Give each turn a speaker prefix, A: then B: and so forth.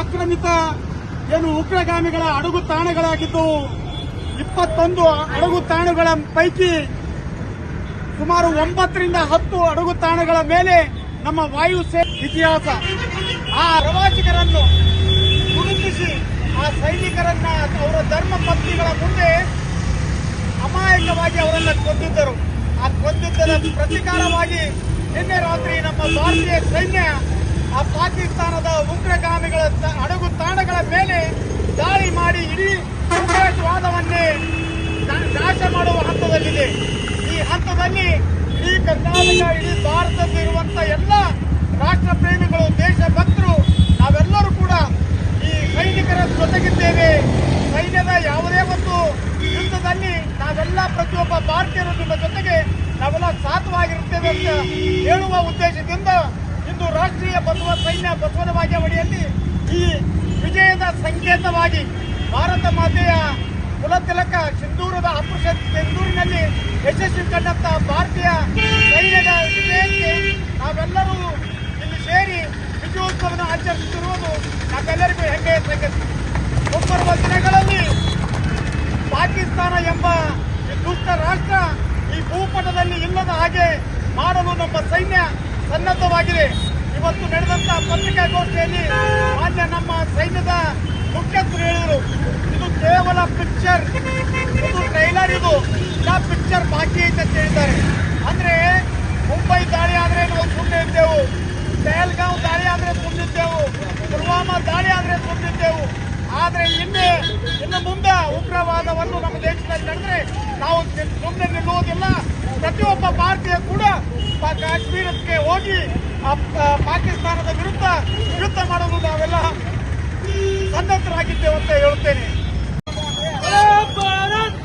A: ಆಕ್ರಮಿತ ಏನು ಉಗ್ರಗಾಮಿಗಳ ಅಡಗು ತಾಣಗಳಾಗಿದ್ದು ಇಪ್ಪತ್ತೊಂದು ಅಡಗು ತಾಣಗಳ ಪೈಕಿ ಸುಮಾರು ಒಂಬತ್ತರಿಂದ ಹತ್ತು ಅಡಗು ತಾಣಗಳ ಮೇಲೆ ನಮ್ಮ ವಾಯುಸೇನೆ ಇತಿಹಾಸ. ಆ ಪ್ರವಾಸಿಗರನ್ನು ಗುರುತಿಸಿ ಆ ಸೈನಿಕರನ್ನ ಅವರ ಧರ್ಮ ಪತ್ನಿಗಳ ಮುಂದೆ ಅಮಾಯಕವಾಗಿ ಅವರನ್ನ ಕೊಂದಿದ್ದರು. ಆ ಕೊಂದಿದ್ದರ ಪ್ರತಿಕಾರವಾಗಿ ನಿನ್ನೆ ರಾತ್ರಿ ನಮ್ಮ ಭಾರತೀಯ ಸೈನ್ಯ ಆ ಪಾಕಿಸ್ತಾನದ ಉಗ್ರಗಾಮಿಗಳ ಅಡಗು ತಾಣಗಳ ಮೇಲೆ ದಾಳಿ ಮಾಡಿ ಇಡೀ ಉಗ್ರವಾದವನ್ನೇ ನಾಶ ಮಾಡುವ ಹಂತದಲ್ಲಿದೆ. ಈ ಹಂತದಲ್ಲಿ ಇಡೀ ಕರ್ನಾಟಕ, ಇಡೀ ಭಾರತದಲ್ಲಿರುವಂತಹ ಎಲ್ಲ ರಾಷ್ಟ್ರ ಪ್ರೇಮಿಗಳು ದೇಶಭಕ್ತರು ನಾವೆಲ್ಲರೂ ಕೂಡ ಈ ಸೈನಿಕರ ಜೊತೆಗಿದ್ದೇವೆ ಸೈನ್ಯದ ಯಾವುದೇ ಒಂದು ಯುದ್ಧದಲ್ಲಿ ನಾವೆಲ್ಲ ಪ್ರತಿಯೊಬ್ಬ ಭಾರತೀಯರು ನಿಮ್ಮ ಜೊತೆಗೆ ನಾವೆಲ್ಲ ಸಾಥವಾಗಿರುತ್ತೇವೆ ಅಂತ ಹೇಳುವ ಉದ್ದೇಶದಿಂದ ಇಂದು ರಾಷ್ಟ್ರೀಯ ಬಸವ ಸೈನ್ಯ ಬಸವನ ಬಾಗೇವಾಡಿಯಲ್ಲಿ ಈ ವಿಜಯದ ಸಂಕೇತವಾಗಿ ಭಾರತ ಮಾತೆಯ ಕುಲತಿಲಕ ಸಿಂಧೂರದ ಅಪೃಷತ್ ಸಿಂಧೂರಿನಲ್ಲಿ ಯಶಸ್ವಿ ಕಂಡಂತ ಭಾರತೀಯ ಸೈನ್ಯದ ವಿಜಯಕ್ಕೆ ನಾವೆಲ್ಲರೂ ಇಲ್ಲಿ ಸೇರಿ ವಿಜಯೋತ್ಸವನ ಆಚರಿಸುತ್ತಿರುವುದು ನಾವೆಲ್ಲರಿಗೂ ಹೆಮ್ಮೆಯ ಸಂಗತಿ ಭೂಪಟದಲ್ಲಿ ಇಲ್ಲದ ಹಾಗೆ ಮಾಡಲು ನಮ್ಮ ಸೈನ್ಯ ಸನ್ನದ್ಧವಾಗಿದೆ. ಇವತ್ತು ನಡೆದಂತಹ ಪತ್ರಿಕಾಗೋಷ್ಠಿಯಲ್ಲಿ ಮಾನ್ಯ ನಮ್ಮ ಸೈನ್ಯದ ಮುಖ್ಯಸ್ಥರು ಹೇಳಿದರು ಇದು ಕೇವಲ ಪಿಕ್ಚರ್ ಇದು ಟ್ರೈಲರ್ ಇದು ಇನ್ನ ಪಿಕ್ಚರ್ ಬಾಕಿ ಐತೆ ಅಂತ ಹೇಳಿದ್ದಾರೆ. ಅಂದ್ರೆ ಮುಂಬೈ ದಾಳಿ ಆದ್ರೆ ನಾವು ಸುಮ್ಮನೆ ಇದ್ದೆವು. ಪಹಲ್ಗಾಂವ್ ದಾಳಿ ಆದ್ರೆ ಸುಮ್ಮನಿದ್ದೆವು ಪುಲ್ವಾಮಾ ದಾಳಿ ಆದ್ರೆ ಸುಮ್ಮನಿದ್ದೆವು ಆದ್ರೆ ಇನ್ನೇ, ಇನ್ನು ಮುಂದೆ ಉಗ್ರವಾದವನ್ನು ನಮ್ಮ ದೇಶದಲ್ಲಿ ನಡೆದ್ರೆ ನಾವು ಸುಮ್ಮನೆ ನಿಲ್ಲುವುದಿಲ್ಲ ಪ್ರತಿಯೊಬ್ಬ ಭಾರತೀಯ ಕೂಡ ಕಾಶ್ಮೀರಕ್ಕೆ ಹೋಗಿ ಪಾಕಿಸ್ತಾನದ ವಿರುದ್ಧ ಯುದ್ಧ ಮಾಡಲು ನಾವೆಲ್ಲ ಸನ್ನದ್ಧರಾಗಿದ್ದೇವೆ ಅಂತ ಹೇಳುತ್ತೇನೆ. ಭಾರತ್